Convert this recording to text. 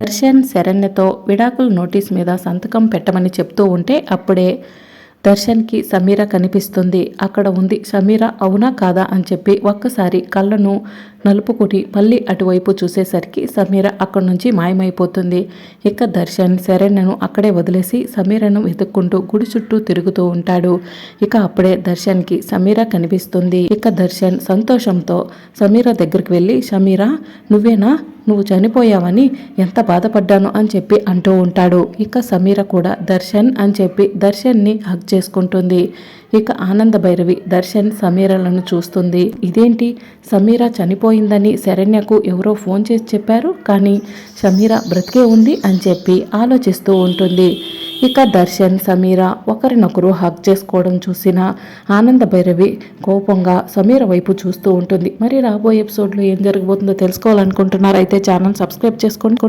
దర్శన్ శరణ్యతో విడాకుల నోటీస్ మీద సంతకం పెట్టమని చెప్తూ ఉంటే అప్పుడే దర్శన్కి సమీర కనిపిస్తుంది. అక్కడ ఉంది సమీర అవునా కాదా? అని చెప్పి ఒక్కసారి కళ్ళను నలుపుకుని మళ్ళీ అటువైపు చూసేసరికి సమీర అక్కడి నుంచి మాయమైపోతుంది. ఇక దర్శన్ శరణ్యను అక్కడే వదిలేసి సమీరను వెతుక్కుంటూ గుడి చుట్టూ తిరుగుతూ ఉంటాడు. ఇక అప్పుడే దర్శన్కి సమీర కనిపిస్తుంది. ఇక దర్శన్ సంతోషంతో సమీర దగ్గరికి వెళ్ళి సమీర నువ్వేనా? నువ్వు చనిపోయావని ఎంత బాధపడ్డాను అని చెప్పి అంటూ ఉంటాడు. ఇక సమీర కూడా దర్శన్ అని చెప్పి దర్శన్ని హక్ చేసుకుంటుంది. ఇక ఆనంద భైరవి దర్శన్ సమీరలను చూస్తుంది. ఇదేంటి? సమీర చనిపోయిందని శరణ్యకు ఎవరో ఫోన్ చేసి చెప్పారు? కానీ సమీర బ్రతికే ఉంది అని చెప్పి ఆలోచిస్తూ ఉంటుంది. ఇక దర్శన్ సమీర ఒకరినొకరు హక్ చేసుకోవడం చూసిన ఆనంద భైరవి కోపంగా సమీర వైపు చూస్తూ ఉంటుంది. మరి రాబోయే ఎపిసోడ్లో ఏం జరగబోతుందో తెలుసుకోవాలనుకుంటున్నారు అయితే ఛానల్ సబ్స్క్రైబ్ చేసుకోండి